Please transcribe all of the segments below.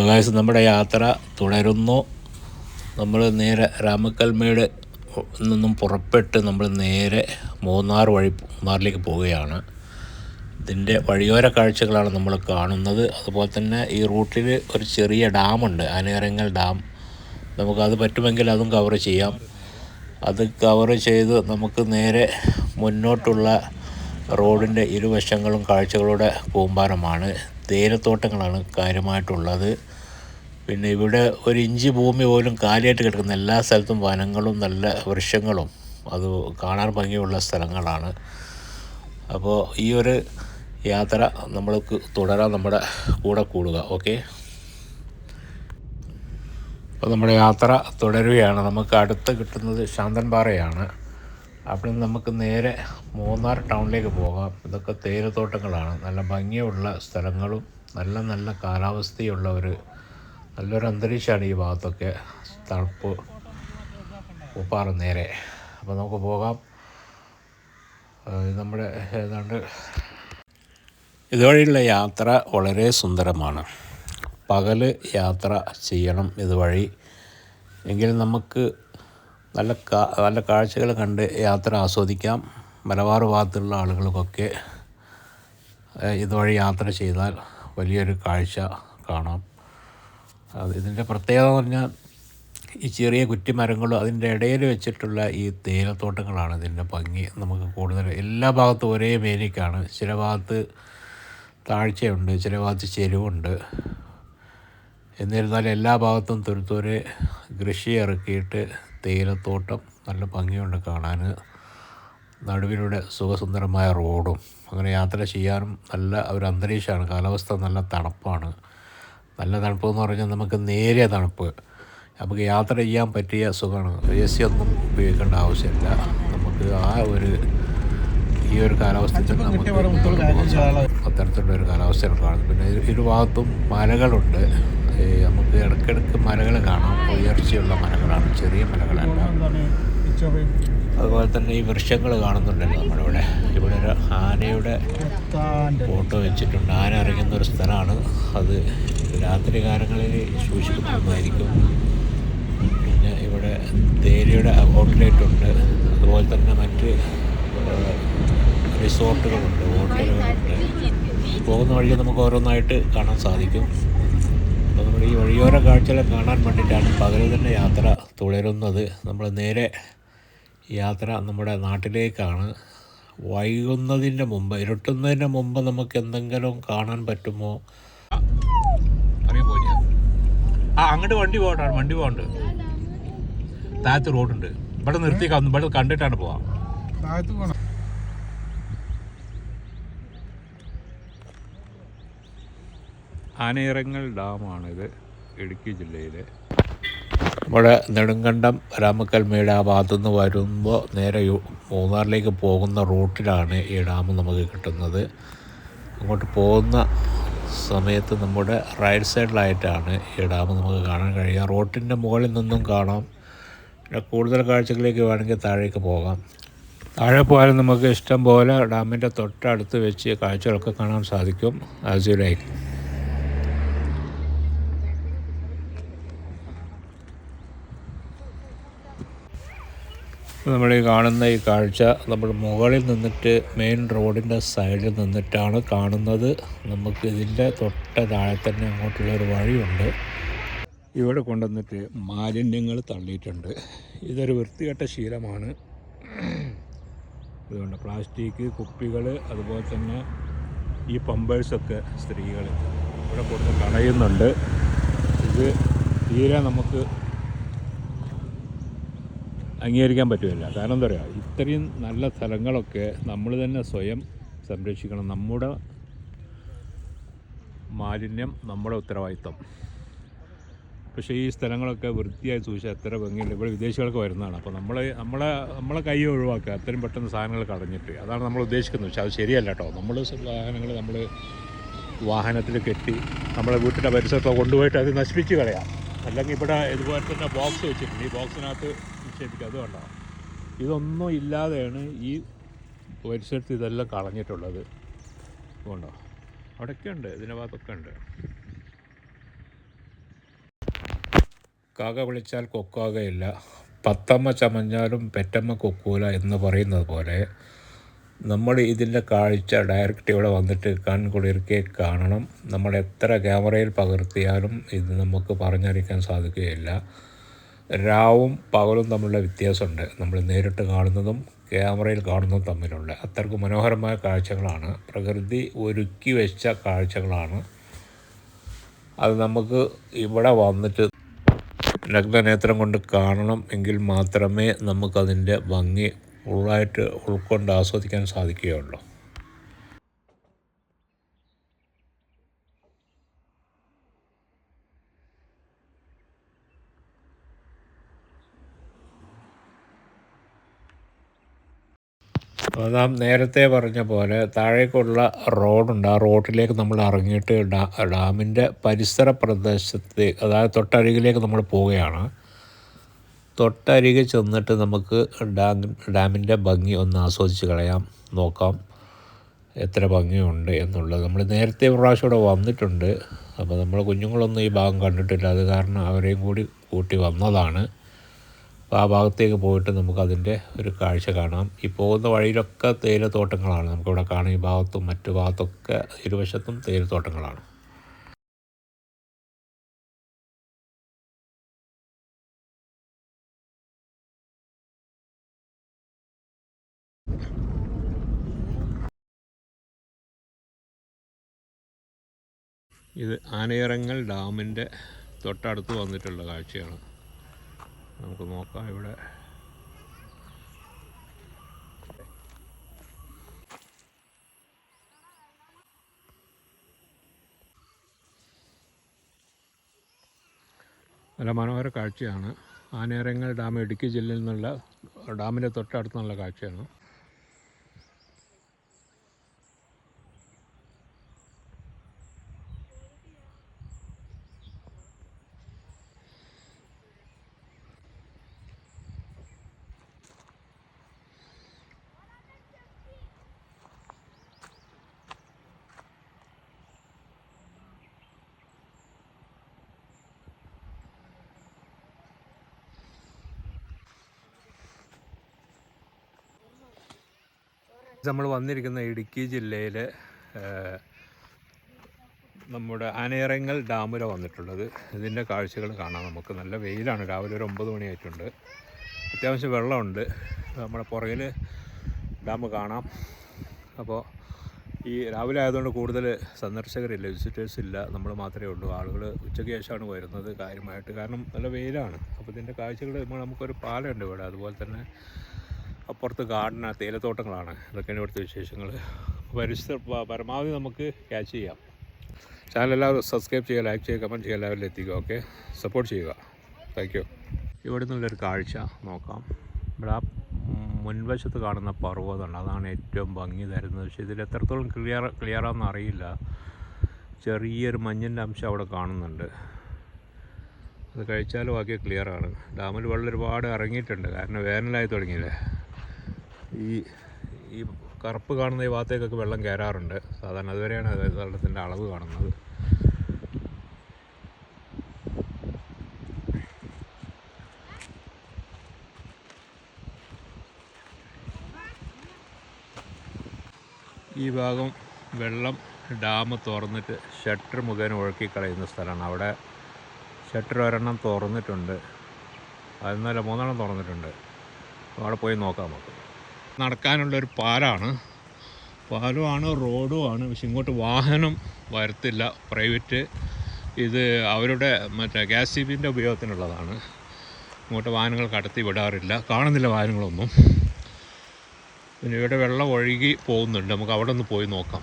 Guys നമ്മുടെ യാത്ര തുടരുന്നു. നമ്മൾ നേരെ രാമക്കൽമേട് നിന്നും പുറപ്പെട്ട് നമ്മൾ നേരെ മൂന്നാർ വഴി മൂന്നാറിലേക്ക് പോവുകയാണ്. ഇതിന്റെ വഴിയോര കാഴ്ചകളാണ് നമ്മൾ കാണുന്നത്. അതുപോലെ തന്നെ ഈ റൂട്ടിൽ ഒരു ചെറിയ ഡാമുണ്ട്. ആനയിറങ്ങൽ ഡാം. നമുക്കത് പറ്റുമെങ്കിൽ അതും കവർ ചെയ്യാം. അത് കവർ ചെയ്ത് നമുക്ക് നേരെ മുന്നോട്ടുള്ള റോഡിന്റെ ഇരുവശങ്ങളും കാഴ്ചകളുടെ കൂമ്പാരമാണ്. തേയിലത്തോട്ടങ്ങളാണ് കാര്യമായിട്ടുള്ളത്. പിന്നെ ഇവിടെ ഒരു ഇഞ്ച് ഭൂമി പോലും കാലിയായിട്ട് കിടക്കുന്ന എല്ലാ സ്ഥലത്തും വനങ്ങളും നല്ല വൃക്ഷങ്ങളും അത് കാണാൻ ഭംഗിയുള്ള സ്ഥലങ്ങളാണ്. അപ്പോൾ ഈ ഒരു യാത്ര നമ്മൾക്ക് തുടരാൻ നമ്മുടെ കൂടെ കൂടുക ഓക്കെ? അപ്പോൾ നമ്മുടെ യാത്ര തുടരുകയാണ്. നമുക്ക് അടുത്ത് കിട്ടുന്നത് ശാന്തൻപാറയാണ്. അവിടെ നിന്ന് നമുക്ക് നേരെ മൂന്നാർ ടൗണിലേക്ക് പോകാം. ഇതൊക്കെ തേയിലത്തോട്ടങ്ങളാണ് നല്ല ഭംഗിയുള്ള സ്ഥലങ്ങളും നല്ല നല്ല കാലാവസ്ഥയുള്ള ഒരു നല്ലൊരു അന്തരീക്ഷമാണ് ഈ ഭാഗത്തൊക്കെ തണുപ്പ് ഉപ്പാറ് നേരെ. അപ്പോൾ നമുക്ക് പോകാം. നമ്മുടെ ഏതാണ്ട് ഇതുവഴിയുള്ള യാത്ര വളരെ സുന്ദരമാണ്. പകൽ യാത്ര ചെയ്യണം ഇതുവഴി. എങ്കിൽ നമുക്ക് നല്ല കാ നല്ല കാഴ്ചകൾ കണ്ട് യാത്ര ആസ്വദിക്കാം. മലബാർ ഭാഗത്തുള്ള ആളുകൾക്കൊക്കെ ഇതുവഴി യാത്ര ചെയ്താൽ വലിയൊരു കാഴ്ച കാണാം. അത് ഇതിന്റെ പ്രത്യേകത എന്ന് പറഞ്ഞാൽ ഈ ചെറിയ കുറ്റിമരങ്ങളും അതിന്റെ ഇടയിൽ വെച്ചിട്ടുള്ള ഈ തേയിലത്തോട്ടങ്ങളാണ് ഇതിന്റെ ഭംഗി. നമുക്ക് കൂടുതൽ എല്ലാ ഭാഗത്തും ഒരേ മേനിക്കാണ്. ചില ഭാഗത്ത് താഴ്ചയുണ്ട് ചില ഭാഗത്ത് ചെരുവുണ്ട്. എന്നിരുന്നാലും എല്ലാ ഭാഗത്തും തുരുത്തൂര് കൃഷി ഇറക്കിയിട്ട് തേയിലത്തോട്ടം നല്ല ഭംഗിയുണ്ട് കാണാൻ. നടുവിലൂടെ സുഖസുന്ദരമായ റോഡും. അങ്ങനെ യാത്ര ചെയ്യാനും നല്ല ഒരു അന്തരീക്ഷമാണ്. കാലാവസ്ഥ നല്ല തണുപ്പാണ്. നല്ല തണുപ്പ് എന്ന് പറഞ്ഞാൽ നമുക്ക് നേരിയ തണുപ്പ്. നമുക്ക് യാത്ര ചെയ്യാൻ പറ്റിയ സുഖമാണ്. എ സി ഒന്നും ഉപയോഗിക്കേണ്ട ആവശ്യമില്ല. നമുക്ക് ആ ഒരു ഈ ഒരു കാലാവസ്ഥ നമുക്ക്. അത്തരത്തിലുള്ള ഒരു കാലാവസ്ഥയാണ് കാണുന്നത്. പിന്നെ ഇരു- ഇരുഭാഗത്തും മലകളുണ്ട്. നമുക്ക് ഇടയ്ക്കിടയ്ക്ക് മലകൾ കാണാം. ഉയർച്ചയുള്ള മലകളാണ് ചെറിയ മലകളല്ല അതുപോലെ തന്നെ ഈ വൃക്ഷങ്ങൾ കാണുന്നുണ്ടല്ലോ നമ്മുടെ ഇവിടെ ഒരു ആനയുടെ ഫോട്ടോ വെച്ചിട്ടുണ്ട്. ആന അറിയുന്ന ഒരു സ്ഥലമാണ്. അത് രാത്രി കാലങ്ങളിൽ സൂക്ഷിക്കുന്നതായിരിക്കും. പിന്നെ ഇവിടെ തേരിയുടെ ഔട്ട്ലെറ്റ് ഉണ്ട്. അതുപോലെ തന്നെ മറ്റ് റിസോർട്ടുകളുണ്ട് ഹോട്ടലുകളുണ്ട് പോകുന്ന വഴി നമുക്ക് ഓരോന്നായിട്ട് കാണാൻ സാധിക്കും. അപ്പോൾ നമ്മൾ ഈ വഴിയോര കാഴ്ചകൾ കാണാൻ വേണ്ടിയിട്ടാണ് പകൽ തന്നെ യാത്ര തുടരുന്നത്. നമ്മൾ നേരെ യാത്ര നമ്മുടെ നാട്ടിലേക്കാണ്. വൈകുന്നതിന്റെ മുമ്പ് ഇരുട്ടുന്നതിന്റെ മുമ്പ് നമുക്ക് എന്തെങ്കിലും കാണാൻ പറ്റുമോ? ആ അങ്ങോട്ട് വണ്ടി പോകട്ടാണ് വണ്ടി പോകണ്ട്. താഴത്ത് റോഡുണ്ട്. ഇവിടെ നിർത്തിയേക്കാം ഇവിടെ കണ്ടിട്ടാണ് പോവാം താഴത്ത് പോണം ആനയിറങ്ങൽ ഡാമാണിത് ഇടുക്കി ജില്ലയിലെ. നമ്മുടെ നെടുങ്കണ്ടം രാമക്കൽമേട് ആ ഭാഗത്തുനിന്ന് വരുമ്പോൾ നേരെ മൂന്നാറിലേക്ക് പോകുന്ന റൂട്ടിലാണ് ഈ ഡാം നമുക്ക് കിട്ടുന്നത്. അങ്ങോട്ട് പോകുന്ന സമയത്ത് നമ്മുടെ റൈറ്റ് സൈഡിലായിട്ടാണ് ഈ ഡാം നമുക്ക് കാണാൻ കഴിയുക. റോട്ടിന്റെ മുകളിൽ നിന്നും കാണാം. കൂടുതൽ കാഴ്ചകളിലേക്ക് വേണമെങ്കിൽ താഴേക്ക് പോകാം. താഴെ പോയാലും നമുക്ക് ഇഷ്ടം പോലെ ഡാമിന്റെ തൊട്ടടുത്ത് വെച്ച് കാഴ്ചകളൊക്കെ കാണാൻ സാധിക്കും. ആസ് യു ലൈക്ക് നമ്മൾ ഈ കാണുന്ന ഈ കാഴ്ച നമ്മൾ മുകളിൽ നിന്നിട്ട് മെയിൻ റോഡിന്റെ സൈഡിൽ നിന്നിട്ടാണ് കാണുന്നത്. നമുക്ക് ഇതിന്റെ തൊട്ട താഴെ തന്നെ അങ്ങോട്ടുള്ള ഒരു വഴിയുണ്ട്. ഇവിടെ കൊണ്ടുവന്നിട്ട് മാലിന്യങ്ങൾ തള്ളിയിട്ടുണ്ട്. ഇതൊരു വൃത്തികെട്ട ശീലമാണ്. അതുകൊണ്ട് പ്ലാസ്റ്റിക് കുപ്പികൾ അതുപോലെ തന്നെ ഈ പമ്പേഴ്സൊക്കെ സ്ത്രീകൾ ഇവിടെ കൊടുത്ത് കളയുന്നുണ്ട്. ഇത് തീരെ നമുക്ക് അംഗീകരിക്കാൻ പറ്റുമല്ല കാരണം എന്താ പറയുക ഇത്രയും നല്ല സ്ഥലങ്ങളൊക്കെ നമ്മൾ തന്നെ സ്വയം സംരക്ഷിക്കണം. നമ്മുടെ മാലിന്യം നമ്മുടെ ഉത്തരവാദിത്തം പക്ഷേ ഈ സ്ഥലങ്ങളൊക്കെ വൃത്തിയായി സൂക്ഷിച്ചാൽ എത്ര ഭംഗിയുണ്ട്. ഇവിടെ വിദേശികൾക്ക് വരുന്നതാണ്. അപ്പോൾ നമ്മൾ നമ്മളെ നമ്മളെ കൈ ഒഴിവാക്കുക. അത്രയും പെട്ടെന്ന് സാധനങ്ങൾ കളഞ്ഞിട്ട്. അതാണ് നമ്മൾ ഉദ്ദേശിക്കുന്നത്. പക്ഷേ അത് ശരിയല്ല കേട്ടോ. നമ്മൾ വാഹനങ്ങൾ നമ്മൾ വാഹനത്തിൽ കെട്ടി നമ്മളെ വീട്ടിന്റെ പരിസരത്തോ കൊണ്ടുപോയിട്ട് അത് നശിപ്പിച്ച് കളയാം. അല്ലെങ്കിൽ ഇവിടെ ഇതുപോലെ തന്നെ ബോക്സ് വെച്ചിട്ടുണ്ട്. ഈ ബോക്സിനകത്ത് നിക്ഷേപിക്കുക അത് വേണ്ട ഇതൊന്നും ഇല്ലാതെയാണ് ഈ പരിസരത്ത് ഇതെല്ലാം കളഞ്ഞിട്ടുള്ളത്. അതുകൊണ്ടോ. അവിടെയൊക്കെ ഉണ്ട് ഇതിന്റെ ഭാഗത്തൊക്കെ ഉണ്ട്. കാക വിളിച്ചാൽ കൊക്കാകയില്ല. പത്തമ്മ ചമഞ്ഞാലും പെറ്റമ്മ കൊക്കൂല എന്ന് പറയുന്നത് പോലെ നമ്മൾ ഇതിന്റെ കാഴ്ച ഡയറക്റ്റ് ഇവിടെ വന്നിട്ട് കൺകുളിർക്കെ കാണണം. നമ്മൾ എത്ര ക്യാമറയിൽ പകർത്തിയാലും ഇത് നമുക്ക് പറഞ്ഞറിയിക്കാൻ സാധിക്കുകയില്ല. രാവും പകലും തമ്മിലുള്ള വ്യത്യാസമുണ്ട്. നമ്മൾ നേരിട്ട് കാണുന്നതും ക്യാമറയിൽ കാണുന്നതും തമ്മിലുള്ള അത്രയ്ക്ക് മനോഹരമായ കാഴ്ചകളാണ്. പ്രകൃതി ഒരുക്കി വെച്ച കാഴ്ചകളാണ്. അത് നമുക്ക് ഇവിടെ വന്നിട്ട് നഗ്നനേത്രം കൊണ്ട് കാണണം എങ്കിൽ മാത്രമേ നമുക്കതിന്റെ ഭംഗി ഫുള്ളായിട്ട് ഉൾക്കൊണ്ട് ആസ്വദിക്കാൻ സാധിക്കുകയുള്ളൂ. നാം നേരത്തെ പറഞ്ഞ പോലെ താഴേക്കുള്ള റോഡുണ്ട്. ആ റോഡിലേക്ക് നമ്മൾ ഇറങ്ങിയിട്ട് ഡാ ഡാമിന്റെ പരിസര പ്രദേശത്ത് അതായത് തൊട്ടരികിലേക്ക് നമ്മൾ പോവുകയാണ്. തൊട്ടരികെ ചെന്നിട്ട് നമുക്ക് ഡാം ഡാമിന്റെ ഭംഗി ഒന്ന് ആസ്വദിച്ച് കളയാം. നോക്കാം എത്ര ഭംഗിയുണ്ട് എന്നുള്ളത്. നമ്മൾ നേരത്തെ പ്രാവശ്യം ഇവിടെ വന്നിട്ടുണ്ട്. അപ്പോൾ നമ്മൾ കുഞ്ഞുങ്ങളൊന്നും ഈ ഭാഗം കണ്ടിട്ടില്ല. അത് കാരണം അവരെയും കൂടി കൂട്ടി വന്നതാണ്. അപ്പോൾ ആ ഭാഗത്തേക്ക് പോയിട്ട് നമുക്കതിന്റെ ഒരു കാഴ്ച കാണാം. ഈ പോകുന്ന വഴിയിലൊക്കെ തേയിലത്തോട്ടങ്ങളാണ്. നമുക്കിവിടെ കാണാം ഈ ഭാഗത്തും മറ്റു ഭാഗത്തൊക്കെ ഇരുവശത്തും തേയിലത്തോട്ടങ്ങളാണ്. ഇത് ആനയിറങ്ങൽ ഡാമിന്റെ തൊട്ടടുത്ത് വന്നിട്ടുള്ള കാഴ്ചയാണ്. നമുക്ക് നോക്കാം ഇവിടെ. നല്ല മനോഹര കാഴ്ചയാണ്. ആനേരങ്ങൾ ഡാം ഇടുക്കി ജില്ലയിൽ നിന്നുള്ള ഡാമിന്റെ തൊട്ടടുത്ത് നിന്നുള്ള കാഴ്ചയാണ്. നമ്മൾ വന്നിരിക്കുന്ന ഇടുക്കി ജില്ലയിൽ നമ്മുടെ അനേറങ്ങൽ ഡാമിലെ വന്നിട്ടുള്ളത്. ഇതിന്റെ കാഴ്ചകൾ കാണാം നമുക്ക്. നല്ല വെയിലാണ്. രാവിലെ ഒരു ഒമ്പത് മണിയായിട്ടുണ്ട്. അത്യാവശ്യം വെള്ളമുണ്ട്. നമ്മുടെ പുറകിൽ ഡാം കാണാം. അപ്പോൾ ഈ രാവിലെ ആയതുകൊണ്ട് കൂടുതൽ സന്ദർശകരില്ല വിസിറ്റേഴ്സ് ഇല്ല. നമ്മൾ മാത്രമേ ഉള്ളൂ. ആളുകൾ ഉച്ചയ്ക്ക് ശേഷമാണ് വരുന്നത് കാര്യമായിട്ട്. കാരണം നല്ല വെയിലാണ്. അപ്പോൾ ഇതിന്റെ കാഴ്ചകൾ നമുക്കൊരു പാലമുണ്ട് ഇവിടെ. അതുപോലെ തന്നെ അപ്പുറത്ത് ഗാർഡനാണ് തേയിലത്തോട്ടങ്ങളാണ്. ഇതൊക്കെയാണ് ഇവിടുത്തെ വിശേഷങ്ങൾ. പരിസ്ഥ പരമാവധി നമുക്ക് ക്യാച്ച് ചെയ്യാം. ചാനൽ എല്ലാവരും സബ്സ്ക്രൈബ് ചെയ്യുക ലൈക്ക് ചെയ്യുക കമന്റ് ചെയ്യുക എല്ലാവരിലും എത്തിക്കുക ഓക്കെ സപ്പോർട്ട് ചെയ്യുക. താങ്ക് യു ഇവിടെ നിന്നുള്ളൊരു കാഴ്ച നോക്കാം. ഇവിടെ ആ മുൻവശത്ത് കാണുന്ന പർവതമുണ്ട് അതാണ് ഏറ്റവും ഭംഗി തരുന്നത്. പക്ഷേ ഇതിൽ എത്രത്തോളം ക്ലിയർ ക്ലിയറാണെന്ന് അറിയില്ല. ചെറിയൊരു മഞ്ഞിന്റെ അംശം അവിടെ കാണുന്നുണ്ട്. അത് കഴിച്ചാലും ബാക്കി ക്ലിയറാണ് ഡാമിൽ വെള്ളം ഒരുപാട് ഇറങ്ങിയിട്ടുണ്ട്. കാരണം വേനലായി തുടങ്ങിയില്ലേ? ഈ ഈ കറുപ്പ് കാണുന്ന ഈ ഭാഗത്തേക്കൊക്കെ വെള്ളം കയറാറുണ്ട്. സാധാരണ അതുവരെയാണ് അത് വെള്ളത്തിന്റെ അളവ് കാണുന്നത്. ഈ ഭാഗം വെള്ളം ഡാം തുറന്നിട്ട് ഷട്ടർ മുഖേന ഒഴുക്കി കളയുന്ന സ്ഥലമാണ്. അവിടെ ഷട്ടർ ഒരെണ്ണം തുറന്നിട്ടുണ്ട്. അതെന്നല്ല മൂന്നെണ്ണം തുറന്നിട്ടുണ്ട്. അവിടെ പോയി നോക്കാം നമുക്ക്. നടക്കാനുള്ളൊരു പാലാണ്. പാലമാണ് റോഡുമാണ് പക്ഷെ ഇങ്ങോട്ട് വാഹനം വരത്തില്ല. പ്രൈവറ്റ് ഇത് അവരുടെ മറ്റേ ഗ്യാസ് ജീപ്പിന്റെ ഉപയോഗത്തിനുള്ളതാണ്. ഇങ്ങോട്ട് വാഹനങ്ങൾ കടത്തി വിടാറില്ല. കാണുന്നില്ല വാഹനങ്ങളൊന്നും. പിന്നെ ഇവിടെ വെള്ളം ഒഴുകി പോകുന്നുണ്ട്. നമുക്ക് അവിടെ ഒന്ന് പോയി നോക്കാം.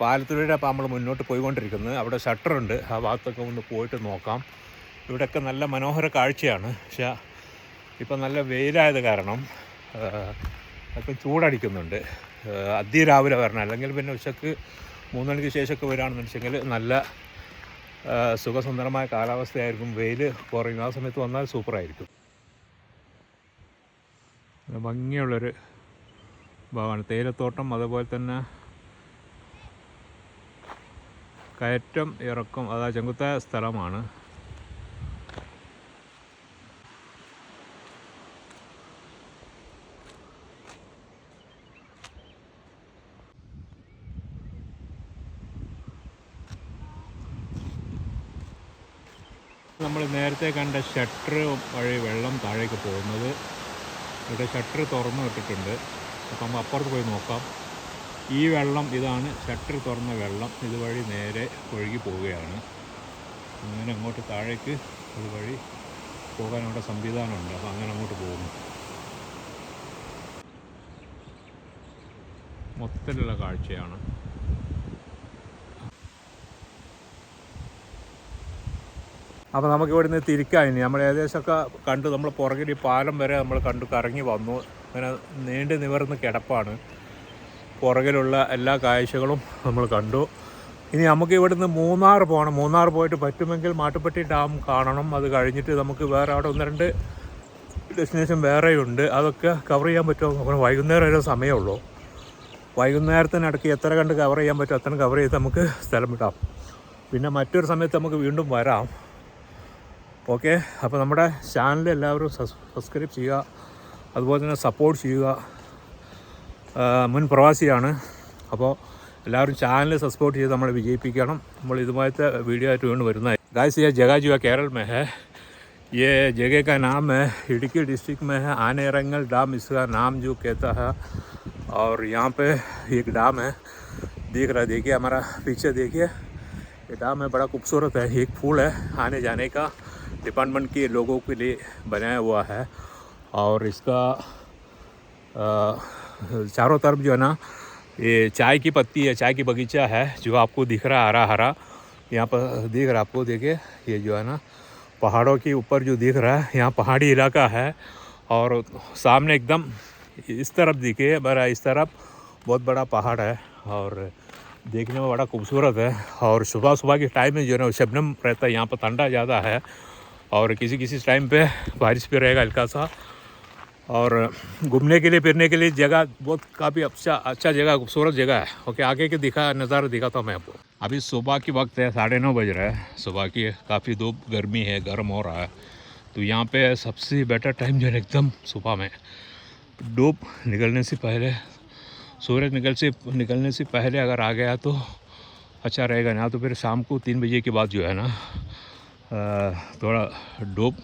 പാലത്തിലൂടെ അപ്പോൾ നമ്മൾ മുന്നോട്ട് പോയിക്കൊണ്ടിരിക്കുന്നത് അവിടെ ഷട്ടറുണ്ട്. ആ ഭാഗത്തൊക്കെ ഒന്ന് പോയിട്ട് നോക്കാം. ഇവിടെയൊക്കെ നല്ല മനോഹര കാഴ്ചയാണ്. പക്ഷേ ഇപ്പം നല്ല വെയിലായത് കാരണം ഒക്കെ ചൂടടിക്കുന്നുണ്ട്. അതിരാവിലെ വരണം. അല്ലെങ്കിൽ പിന്നെ ഉച്ചയ്ക്ക് മൂന്ന് മണിക്ക് ശേഷമൊക്കെ വരികയാണെന്ന് വെച്ചെങ്കിൽ നല്ല സുഖസുന്ദരമായ കാലാവസ്ഥയായിരിക്കും. വെയിൽ കുറയുന്ന. ആ സമയത്ത് വന്നാൽ സൂപ്പറായിരിക്കും. ഭംഗിയുള്ളൊരു ഭാഗമാണ്. തേയിലത്തോട്ടം അതുപോലെ തന്നെ കയറ്റം ഇറക്കം അതാ ചെങ്കുത്ത സ്ഥലമാണ്. നമ്മൾ നേരത്തെ കണ്ട ഷട്ടർ വഴി വെള്ളം താഴേക്ക് പോകുന്നത്. ഇവിടെ ഷട്ടർ തുറന്നു വിട്ടിട്ടുണ്ട് അപ്പം നമ്മൾ അപ്പുറത്ത് പോയി നോക്കാം. ഈ വെള്ളം ഇതാണ് ഷട്ടർ തുറന്ന വെള്ളം. ഇതുവഴി നേരെ ഒഴുകി പോവുകയാണ്. അങ്ങനെ അങ്ങോട്ട് താഴേക്ക് ഇതുവഴി പോകാൻ അവിടെ സംവിധാനമുണ്ട്. അപ്പോൾ അങ്ങനെ അങ്ങോട്ട് പോകുന്നു. മൊത്തത്തിലുള്ള കാഴ്ചയാണ്. അപ്പോൾ നമുക്ക് ഇവിടുന്ന് തിരിക്കാം ഇനി. നമ്മൾ ഏകദേശമൊക്കെ കണ്ടു. നമ്മൾ പുറകിൽ പാലം വരെ നമ്മൾ കണ്ടു കറങ്ങി വന്നു. അങ്ങനെ നീണ്ടു നിവർന്ന് കിടപ്പാണ്. പുറകിലുള്ള എല്ലാ കാഴ്ചകളും നമ്മൾ കണ്ടു. ഇനി നമുക്ക് ഇവിടുന്ന് മൂന്നാർ പോകണം മൂന്നാർ പോയിട്ട് പറ്റുമെങ്കിൽ മാട്ടുപ്പെട്ടി ഡാം കാണണം. അത് കഴിഞ്ഞിട്ട് നമുക്ക് വേറെ അവിടെ ഒന്ന് രണ്ട് ഡെസ്റ്റിനേഷൻ വേറെയുണ്ട്. അതൊക്കെ കവർ ചെയ്യാൻ പറ്റുമോ? നോക്കണം വൈകുന്നേരം ഒരു സമയമുള്ളൂ. വൈകുന്നേരത്തിനടക്ക് എത്ര കണ്ട് കവർ ചെയ്യാൻ പറ്റുമോ? അത്ര കവർ ചെയ്ത് നമുക്ക് സ്ഥലം വിടാം. പിന്നെ മറ്റൊരു സമയത്ത് നമുക്ക് വീണ്ടും വരാം. ഓക്കെ അപ്പോൾ നമ്മുടെ ചാനൽ എല്ലാവരും സബ്സ്ക്രൈബ് ചെയ്യുക അതുപോലെ തന്നെ സപ്പോർട്ട് ചെയ്യുക ആ, മുൻ പ്രവാസിയാണ് അപ്പോൾ എല്ലാവരും ചാനൽ സപ്പോർട്ട് ചെയ്ത് നമ്മളെ വിജയിപ്പിക്കണം നമ്മൾ ഇതുമായിട്ട് വീഡിയോ ആയിട്ട് വീണ്ടും വരുന്നത് ഗായ്സ് ये जगह जो है केरल में है ये जगह का नाम है इडुक्की डिस्ट्रिक्ट में है आने रंगल डाम इसका नाम जो कहता है और यहाँ पे एक डाम है दिख रहा है देखिए हमारा पीछे देखिए ये डाम है बड़ा खूबसूरत है एक फूल है आने जाने का डिपार्टमेंट के लोगों के लिए बनाया हुआ है और इसका चारों तरफ़ जो है ना, ये चाय की पत्ती है, चाय की बगीचा है, जो आपको दिख रहा हरा हरा यहाँ पर दिख रहा आपको, देखिए, ये जो है ना, पहाड़ों के ऊपर जो दिख रहा है, यहाँ पहाड़ी इलाका है और सामने एकदम इस तरफ़ दिखे, बड़ा इस तरफ़ बहुत बड़ा पहाड़ है और देखने में बड़ा खूबसूरत है और सुबह सुबह के टाइम में जो है ना शबनम रहता है, यहाँ पर ठंडा ज़्यादा है। और किसी किसी टाइम पे बारिश भी रहेगा हल्का सा। और घूमने के लिए, फिरने के लिए जगह बहुत काफ़ी अच्छा अच्छा जगह, खूबसूरत जगह है। ओके, आगे के दिखा, नज़ारा दिखाता हूँ मैं आपको। अभी सुबह की वक्त है, साढ़े नौ बज रहा है। सुबह की काफ़ी धूप, गर्मी है, गर्म हो रहा है। तो यहाँ पे सबसे बेटर टाइम जो है एकदम सुबह में डूब निकलने से पहले, सूरज निकल से, निकलने से पहले अगर आ गया तो अच्छा रहेगा ना। तो फिर शाम को तीन बजे के बाद जो है ना थोड़ा डूब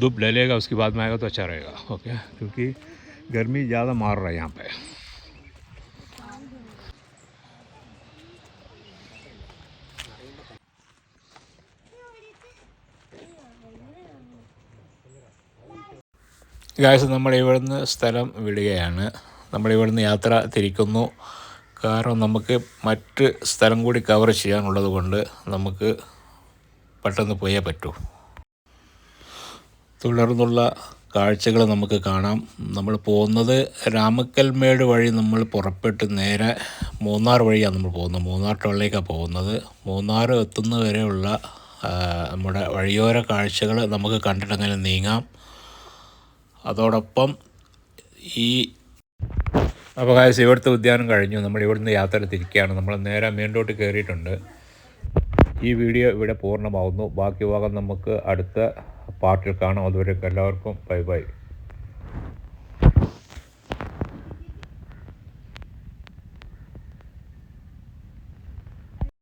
धूप ले लेगा उसके बाद में आएगा तो अच्छा रहेगा ओके क्योंकि गर्मी ज़्यादा मार रहा है यहाँ पे ഗായസ് നമ്മൾ ഇവിടുന്ന് സ്ഥലം വിടുകയാണ് നമ്മൾ ഇവിടുന്ന് യാത്ര തിരിക്കുന്നു കാരണം നമുക്ക് മറ്റ് സ്ഥലം കൂടി കവർ ചെയ്യാനുള്ളത് കൊണ്ട് നമുക്ക് പെട്ടെന്ന് പോയേ പറ്റൂ തുടർന്നുള്ള കാഴ്ചകൾ നമുക്ക് കാണാം നമ്മൾ പോകുന്നത് രാമക്കൽമേട് വഴി നമ്മൾ പുറപ്പെട്ട് നേരെ മൂന്നാർ വഴിയാണ് നമ്മൾ പോകുന്നത് മൂന്നാർ ടൗണിലേക്കാണ് പോകുന്നത് മൂന്നാർ എത്തുന്നവരെയുള്ള നമ്മുടെ വഴിയോര കാഴ്ചകൾ നമുക്ക് കണ്ടിട്ടങ്ങനെ നീങ്ങാം അതോടൊപ്പം ഈ അപ്പോൾ ഇവിടുത്തെ ഉദ്യാനം കഴിഞ്ഞു നമ്മൾ ഇവിടുന്ന് യാത്ര തിരിക്കുകയാണ് നമ്മൾ നേരെ മെയിൻ മേണ്ടോട്ട് കയറിയിട്ടുണ്ട് ഈ വീഡിയോ ഇവിടെ പൂർണമാവുന്നു. ബാക്കി ഭാഗം നമുക്ക് അടുത്ത പാർട്ടിൽ കാണാം. അതുവരെ എല്ലാവർക്കും ബൈ ബൈ.